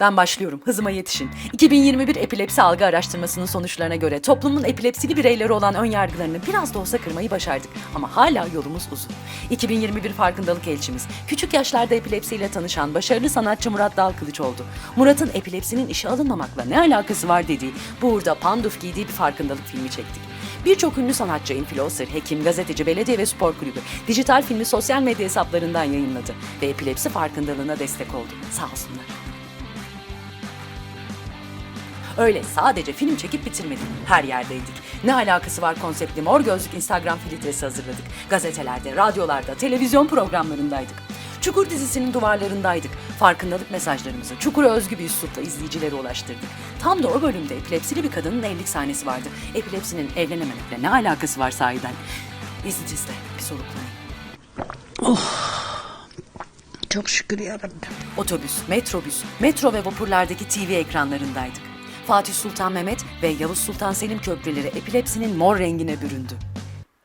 Ben başlıyorum. Hızıma yetişin. 2021 epilepsi algı araştırmasının sonuçlarına göre toplumun epilepsili bireyleri olan ön yargılarını biraz da olsa kırmayı başardık. Ama hala yolumuz uzun. 2021 farkındalık elçimiz, küçük yaşlarda epilepsiyle tanışan başarılı sanatçı Murat Dalkılıç oldu. Murat'ın epilepsinin işe alınmamakla ne alakası var dediği, bu uğurda panduf giydiği bir farkındalık filmi çektik. Birçok ünlü sanatçı, influencer, hekim, gazeteci, belediye ve spor kulübü dijital filmi sosyal medya hesaplarından yayınladı ve epilepsi farkındalığına destek oldu. Sağ olsunlar. Öyle sadece film çekip bitirmedik. Her yerdeydik. Ne alakası var konseptli mor gözlük Instagram filtresi hazırladık. Gazetelerde, radyolarda, televizyon programlarındaydık. Çukur dizisinin duvarlarındaydık. Farkındalık mesajlarımızı Çukur'a özgü bir üslupla izleyicilere ulaştırdık. Tam da o bölümde epilepsili bir kadının evlilik sahnesi vardı. Epilepsinin evlenememekle ne alakası var sahiden? İzninizle bir soluklanayım. Çok şükür yarabbim. Otobüs, metrobüs, metro ve vapurlardaki TV ekranlarındaydık. Fatih Sultan Mehmet ve Yavuz Sultan Selim köprüleri epilepsinin mor rengine büründü.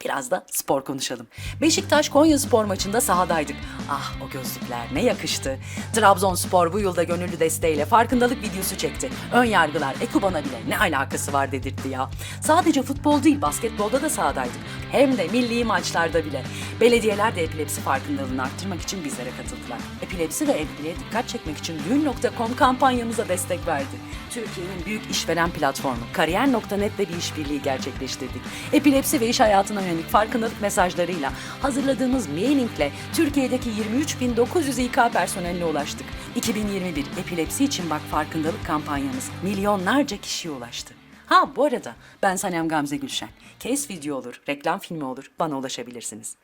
Biraz da spor konuşalım. Beşiktaş Konya spor maçında sahadaydık. Ah o gözlükler ne yakıştı. Trabzonspor bu yılda gönüllü desteğiyle farkındalık videosu çekti. Ön yargılar Ekuban'a bile ne alakası var dedirtti ya. Sadece futbol değil basketbolda da sahadaydık. Hem de milli maçlarda bile. Belediyeler de epilepsi farkındalığını arttırmak için bizlere katıldılar. Epilepsi ve evliliğe dikkat çekmek için düğün.com kampanyamıza destek verdi. Türkiye'nin büyük işveren platformu Kariyer.net'le bir işbirliği gerçekleştirdik. Epilepsi ve iş hayatına yönelik farkındalık mesajlarıyla hazırladığımız mailingle Türkiye'deki 23.900 İK personeline ulaştık. 2021 Epilepsi için Bak Farkındalık kampanyamız milyonlarca kişiye ulaştı. Ha bu arada ben Sanem Gamze Gülşen. Case video olur, reklam filmi olur bana ulaşabilirsiniz.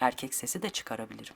Erkek sesi de çıkarabilirim.